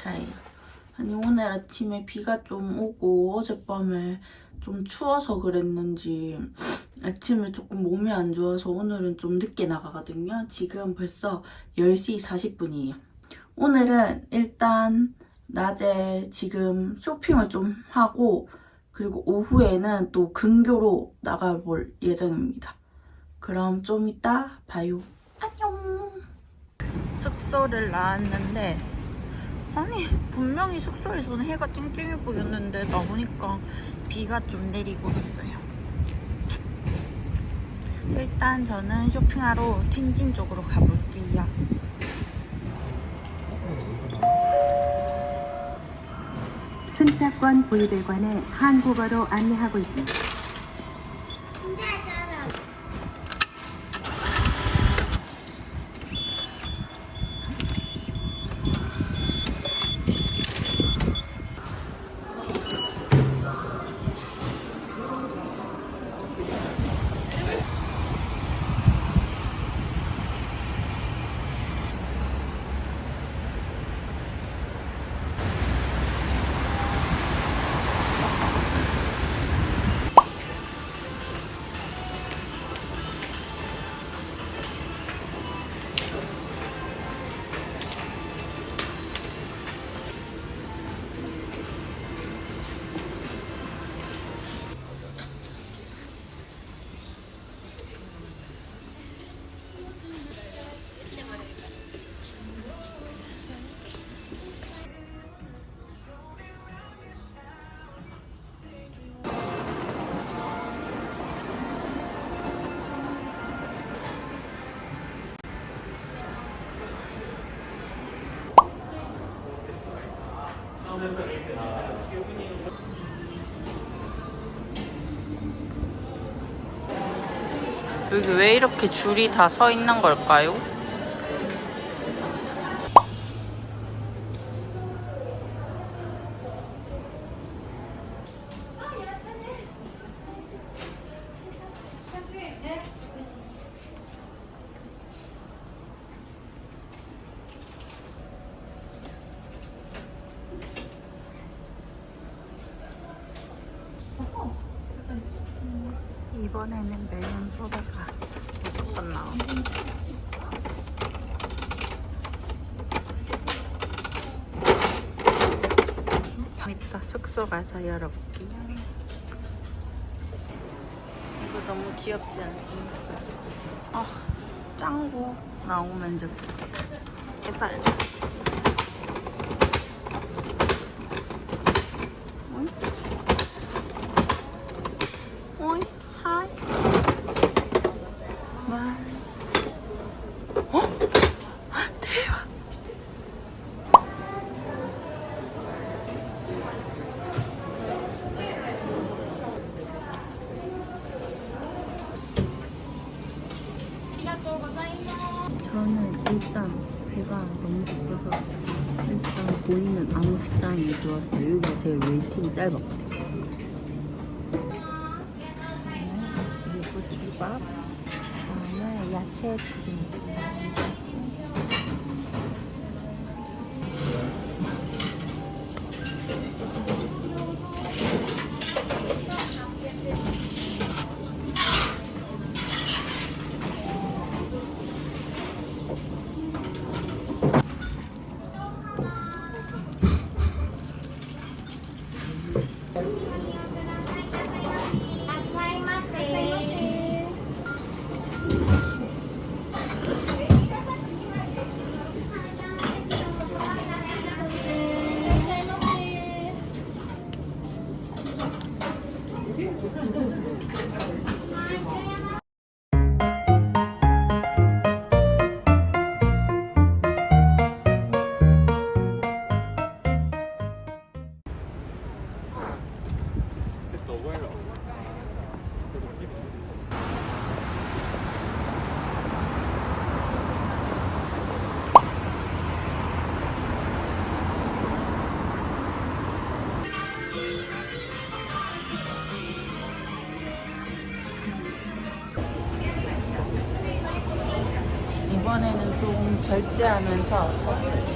차예요. 아니 오늘 아침에 비가 좀 오고 어젯밤에 좀 추워서 그랬는지 아침에 조금 몸이 안 좋아서 오늘은 좀 늦게 나가거든요. 지금 벌써 10시 40분이에요. 오늘은 일단 낮에 지금 쇼핑을 좀 하고 그리고 오후에는 또 근교로 나가볼 예정입니다. 그럼 좀 이따 봐요. 안녕. 숙소를 나왔는데 아니 분명히 숙소에서는 해가 찡찡해 보였는데 나오니까 비가 좀 내리고 있어요. 일단 저는 쇼핑하러 텐진 쪽으로 가볼게요. 승차권 보유를 관해 한국어로 안내하고 있습니다. 여기 왜 이렇게 줄이 다 서 있는 걸까요? 이번에는 매운 소다가 무조건 나와. 이따 숙소 가서 열어볼게요. 이거 너무 귀엽지 않습니까? 아, 짱구 나오면 좋겠다. 제발. 그리고 김밥, 그다음에 야채 튀김. 절제하면서 샀어요.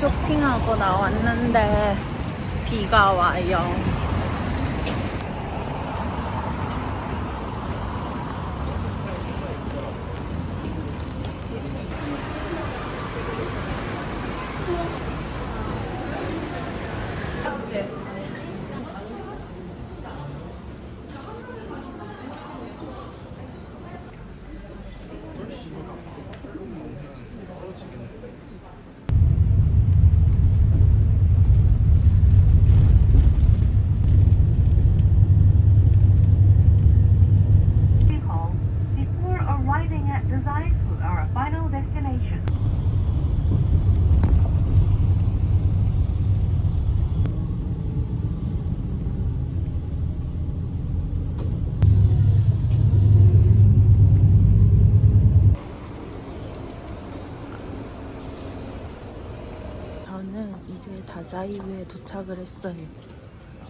쇼핑하고 나왔는데 비가 와요. 이제 다자이유에 도착을 했어요.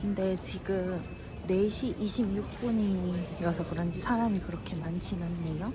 근데 지금 4시 26분이어서 그런지 사람이 그렇게 많진 않네요.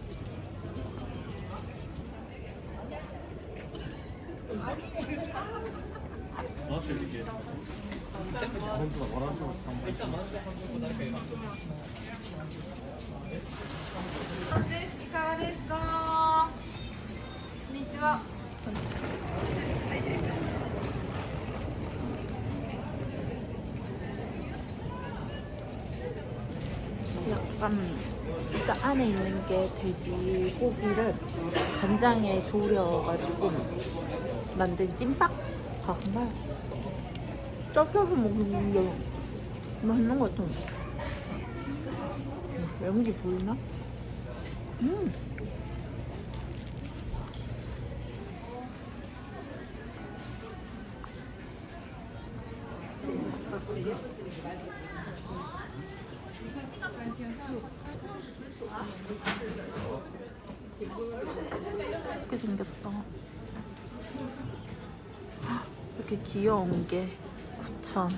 약간 일단 안에 있는 게 돼지 고기를 간장에 졸여가지고 만든 찐빵? 아 정말 쩝쩝을 먹는데 맛있는 것 같아 연기 보이나? 음 이렇게 생겼다. 헉, 이렇게 귀여운 게 9천.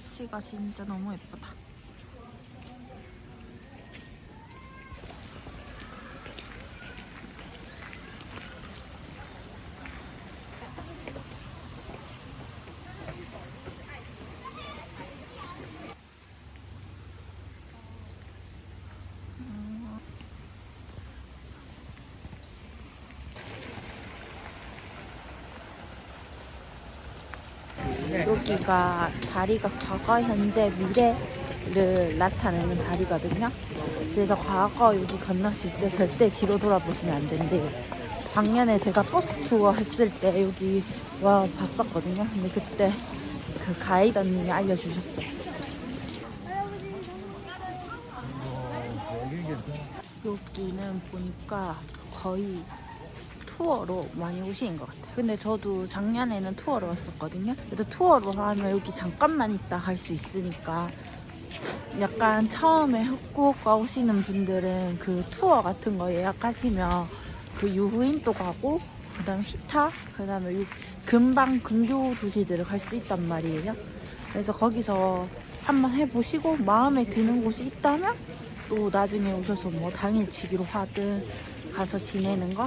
날씨가 진짜 너무 예쁘다. 여기가 다리가 과거, 현재, 미래를 나타내는 다리거든요. 그래서 과거 여기 건너실 때 절대 뒤로 돌아보시면 안 된대요. 작년에 제가 버스 투어 했을 때 여기 와 봤었거든요. 근데 그때 그 가이드님이 알려주셨어요. 여기는 보니까 거의 투어로 많이 오시는 것 같아요. 근데 저도 작년에는 투어로 왔었거든요. 그래도 투어로 하면 여기 잠깐만 있다 갈 수 있으니까 약간 처음에 후쿠오카 오시는 분들은 그 투어 같은 거 예약하시면 그 유후인도 가고 그다음에 히타 그다음에 유- 금방 근교 도시들을 갈 수 있단 말이에요. 그래서 거기서 한번 해보시고 마음에 드는 곳이 있다면 또 나중에 오셔서 뭐 당일치기로 하든 가서 지내는 거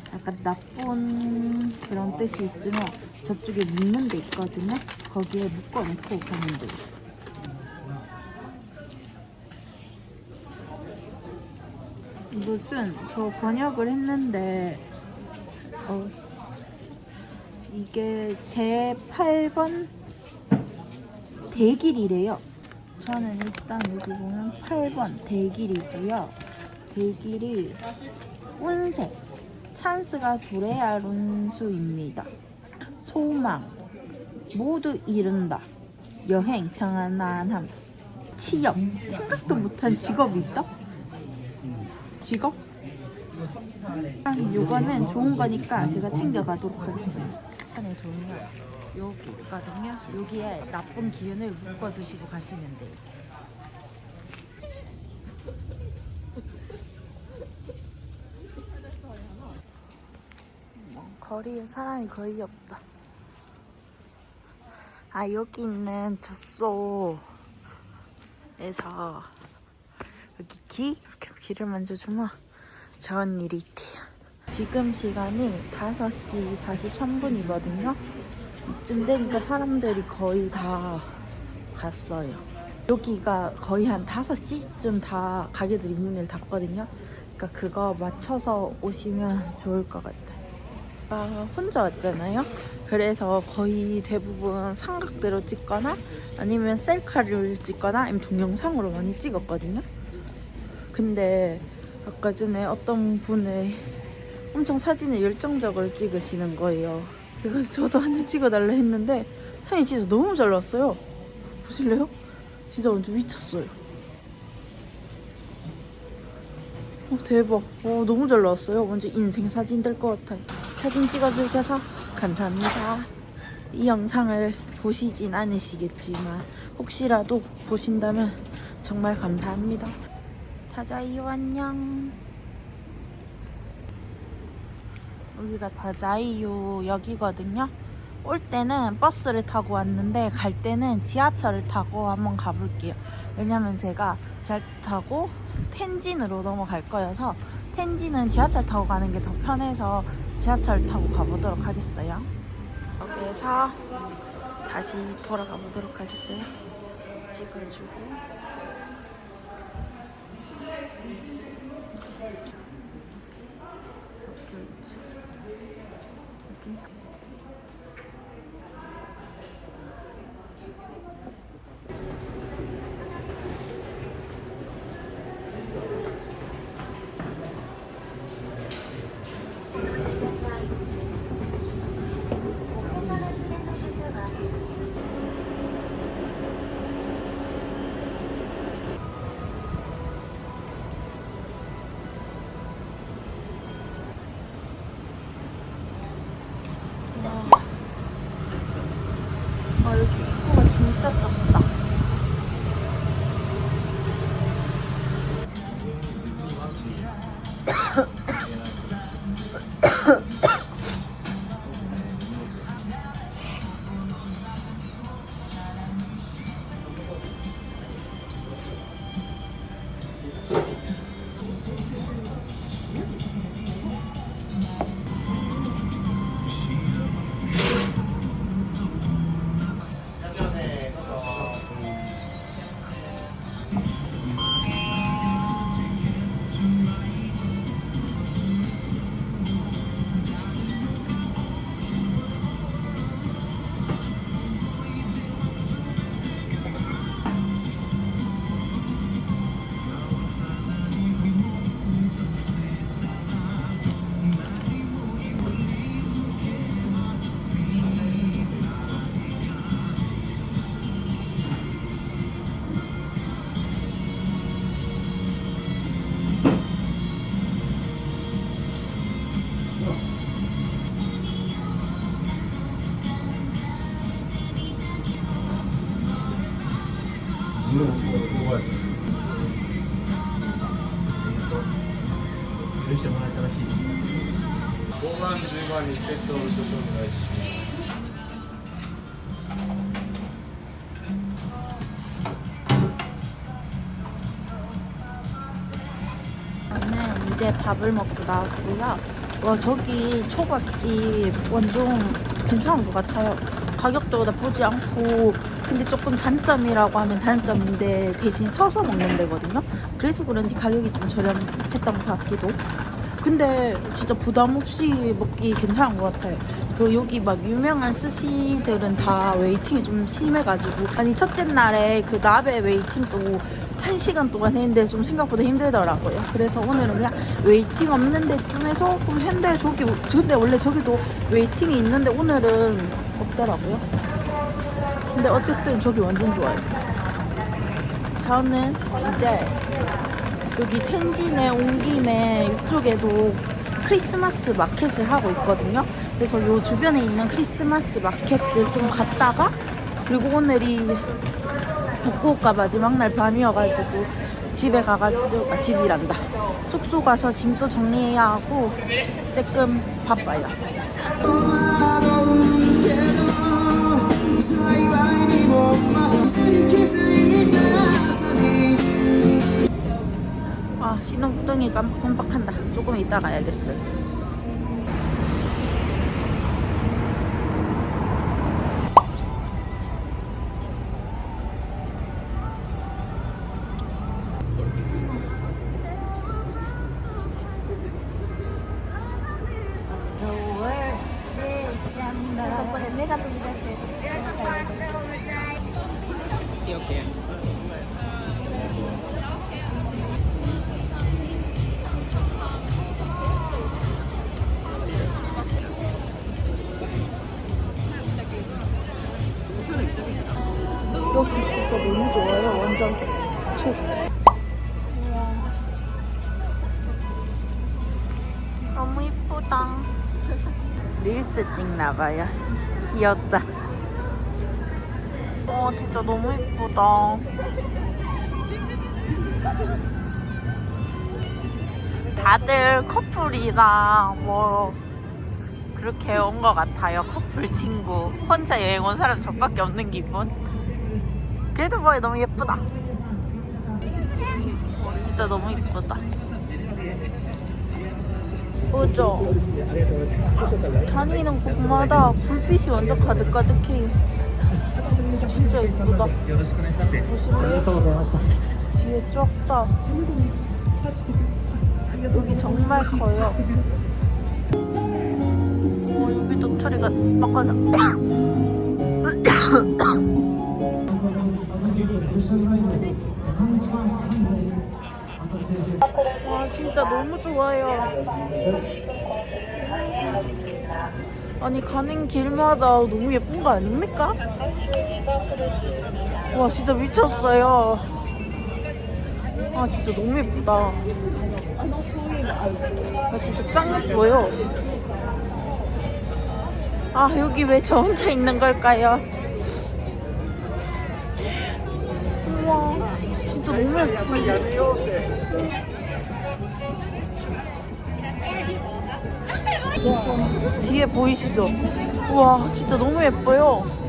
약간 나쁜 그런 뜻이 있으면 저쪽에 묶는 데 있거든요. 거기에 묶어놓고 가면 돼요. 무슨 저 번역을 했는데 어, 이게 제 8번 대길이래요. 저는 일단 여기 보면 8번 대길이고요. 대길이 운세 찬스가 둘해야 룬수입니다. 소망 모두 이룬다. 여행 평안함 취업 생각도 못한 직업이 있다. 직업? 아, 요거는 좋은 거니까 제가 챙겨가도록 하겠습니다. 안에 돈이요. 여기 있거든요. 여기에 나쁜 기운을 묶어두시고 가시면 돼요. 뭐, 거리에 사람이 거의 없다. 아 여기 있는 젖소에서 여기 귀 이렇게 귀를 만져주면 좋은 일이 있대요. 지금 시간이 5시 43분이거든요. 이쯤 되니까 사람들이 거의 다 갔어요. 여기가 거의 한 5시쯤 다 가게들이 문을 닫거든요. 그러니까 그거 맞춰서 오시면 좋을 것 같아요. 아, 혼자 왔잖아요. 그래서 거의 대부분 삼각대로 찍거나 아니면 셀카를 찍거나 아니면 동영상으로 많이 찍었거든요. 근데 아까 전에 어떤 분의 엄청 사진을 열정적으로 찍으시는 거예요. 그래서 저도 한 장 찍어달라 했는데 사진이 진짜 너무 잘 나왔어요. 보실래요? 진짜 완전 미쳤어요. 어, 대박. 어, 너무 잘 나왔어요. 완전 인생 사진 될 것 같아요. 사진 찍어주셔서 감사합니다. 이 영상을 보시진 않으시겠지만 혹시라도 보신다면 정말 감사합니다. 다자이요 안녕. 여기가 다자이요 역이거든요. 올 때는 버스를 타고 왔는데 갈 때는 지하철을 타고 한번 가볼게요. 왜냐면 제가 잘 타고 텐진으로 넘어갈 거여서 텐진은 지하철 타고 가는 게 더 편해서 지하철 타고 가보도록 하겠어요. 여기에서 다시 돌아가 보도록 하겠어요. 찍어주고. 이제 밥을 먹고 나왔고요. 와 저기 초밥집 완전 괜찮은 것 같아요. 가격도 나쁘지 않고 근데 조금 단점이라고 하면 단점인데 대신 서서 먹는 데거든요. 그래서 그런지 가격이 좀 저렴했던 것 같기도. 근데 진짜 부담 없이 먹기 괜찮은 것 같아요. 그 여기 막 유명한 스시들은 다 웨이팅이 좀 심해가지고 아니 첫째 날에 그 나베 웨이팅도 한 시간 동안 했는데 좀 생각보다 힘들더라고요. 그래서 오늘은 그냥 웨이팅 없는 데 중에서 좀 현대 저기 근데 원래 저기도 웨이팅이 있는데 오늘은 없더라고요. 근데 어쨌든 저기 완전 좋아요. 저는 이제 여기 텐진에 온 김에 이쪽에도 크리스마스 마켓을 하고 있거든요. 그래서 요 주변에 있는 크리스마스 마켓들 좀 갔다가 그리고 오늘이 북구오카 마지막 날 밤이어가지고 집에 가가지고 아 집이란다 숙소 가서 짐도 정리해야 하고 조금 바빠요. 아 신호등이 깜빡깜빡한다. 조금 이따 가야겠어요. 여기 진짜 너무 좋아요. 완전 최고. 너무 이쁘다. 릴스 찍나봐요. 귀엽다. 와 진짜 너무 이쁘다. 다들 커플이랑 뭐 그렇게 온 것 같아요. 커플 친구. 혼자 여행 온 사람 저밖에 없는 기분. 그래도 뭐 너무 예쁘다. 와, 진짜 너무 예쁘다. 그죠? 다니는 곳마다 불빛이 완전 가득가득해요. 진짜 예쁘다. 보실래요? 뒤에 좁다. 여기 정말 커요. 어, 여기도 트리가 막아나. 와 진짜 너무 좋아요. 아니 가는 길마다 너무 예쁜 거 아닙니까? 와 진짜 미쳤어요. 아 진짜 너무 예쁘다. 아 진짜 짱 예뻐요. 아 여기 왜 저 혼자 있는 걸까요? 우와 진짜 너무 예뻐요. 뒤에 보이시죠? 우와 진짜 너무 예뻐요.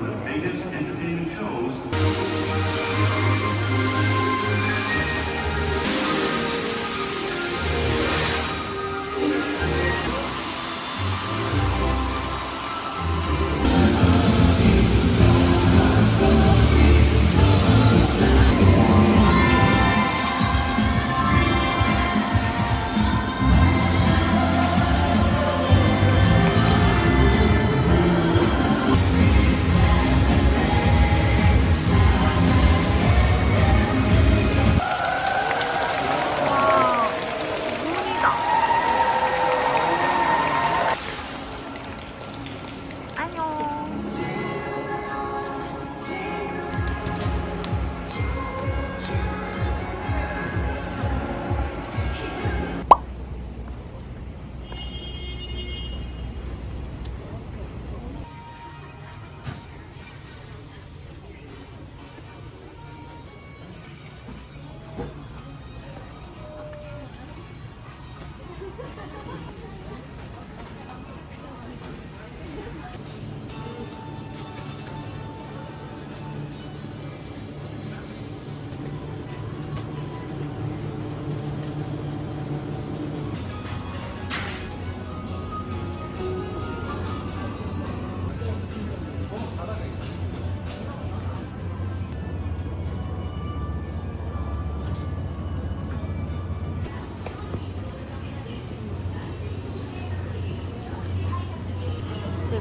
Of the biggest entertainment shows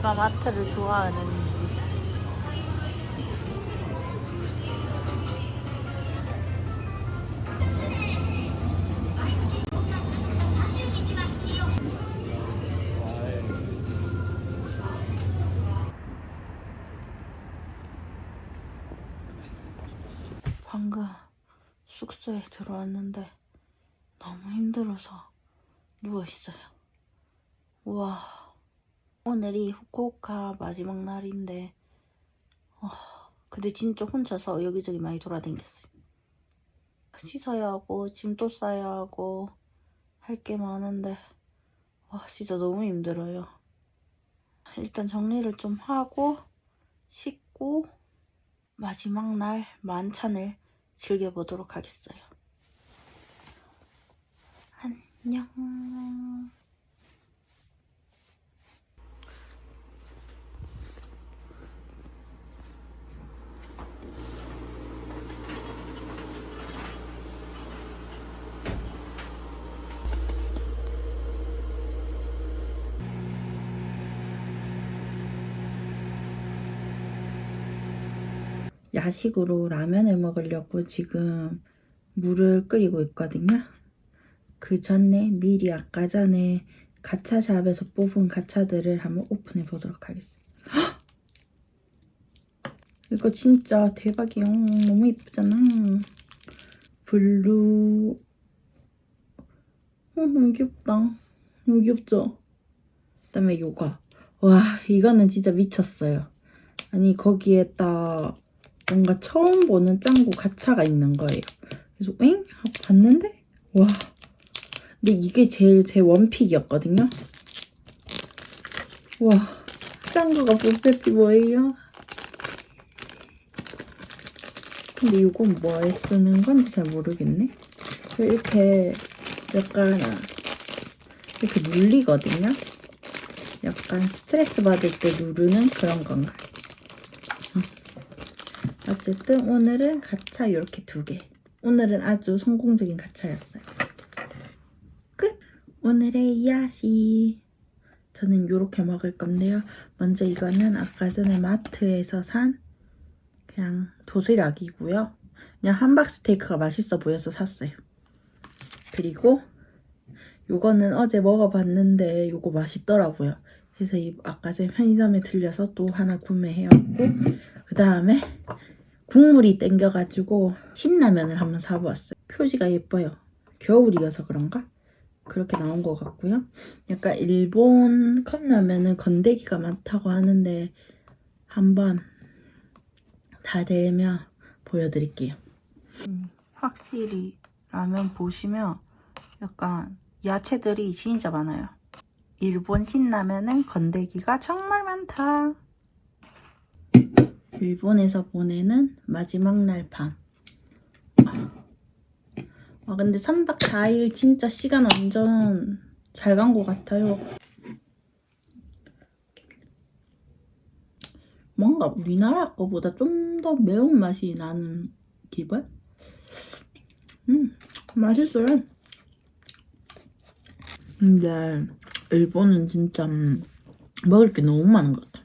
제가 마트를 좋아하는 이유. 방금 숙소에 들어왔는데 너무 힘들어서 누워있어요. 우와. 오늘이 후쿠오카 마지막 날인데, 와, 근데 진짜 혼자서 여기저기 많이 돌아다녔어요. 씻어야 하고, 짐도 싸야 하고, 할 게 많은데, 와, 진짜 너무 힘들어요. 일단 정리를 좀 하고, 씻고, 마지막 날 만찬을 즐겨보도록 하겠어요. 안녕. 야식으로 라면을 먹으려고 지금 물을 끓이고 있거든요. 그 전에 미리 아까 전에 가차샵에서 뽑은 가차들을 한번 오픈해 보도록 하겠습니다. 헉! 이거 진짜 대박이야. 너무 예쁘잖아. 블루. 어, 너무 귀엽다. 너무 귀엽죠? 그 다음에 요거. 와, 이거는 진짜 미쳤어요. 아니, 거기에 딱 뭔가 처음 보는 짱구 가차가 있는 거예요. 그래서 엥? 하고 봤는데 와 근데 이게 제일 제 원픽이었거든요. 와 짱구가 뽑혔지 뭐예요? 근데 이건 뭐에 쓰는 건지 잘 모르겠네. 이렇게 약간 이렇게 눌리거든요. 약간 스트레스 받을 때 누르는 그런 건가요? 어쨌든 오늘은 가차 이렇게 두 개. 오늘은 아주 성공적인 가차였어요. 끝! 오늘의 야시. 저는 이렇게 먹을 건데요. 먼저 이거는 아까 전에 마트에서 산 그냥 도시락이고요. 그냥 함박 스테이크가 맛있어 보여서 샀어요. 그리고 요거는 어제 먹어봤는데 요거 맛있더라고요. 그래서 이 아까 전에 편의점에 들려서 또 하나 구매해왔고 그 다음에 국물이 땡겨가지고 신라면을 한번 사보았어요. 표지가 예뻐요. 겨울이어서 그런가? 그렇게 나온 것 같고요. 약간 일본 컵라면은 건더기가 많다고 하는데 한번 다 되면 보여드릴게요. 음, 확실히 라면 보시면 약간 야채들이 진짜 많아요. 일본 신라면은 건더기가 정말 많다. 일본에서 보내는 마지막 날 밤. 아, 근데 3박 4일 진짜 시간 완전 잘 간 것 같아요. 뭔가 우리나라 거보다 좀 더 매운맛이 나는 기분? 음, 맛있어요. 근데 일본은 진짜 음, 먹을 게 너무 많은 것 같아.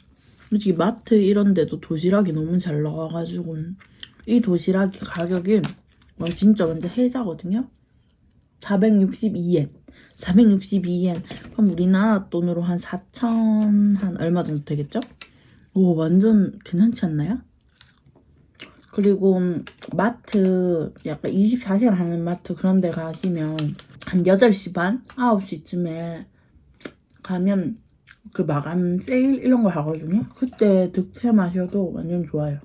솔직히 마트 이런 데도 도시락이 너무 잘 나와가지고 이 도시락이 가격이 와, 진짜 완전 혜자거든요. 462엔. 462엔. 그럼 우리나라 돈으로 한 4천 한 얼마 정도 되겠죠? 오 완전 괜찮지 않나요? 그리고 마트 약간 24시간 하는 마트 그런 데 가시면 한 8시 반? 9시쯤에 가면 그 마감 세일 이런 거 하거든요. 그때 득템하셔도 완전 좋아요.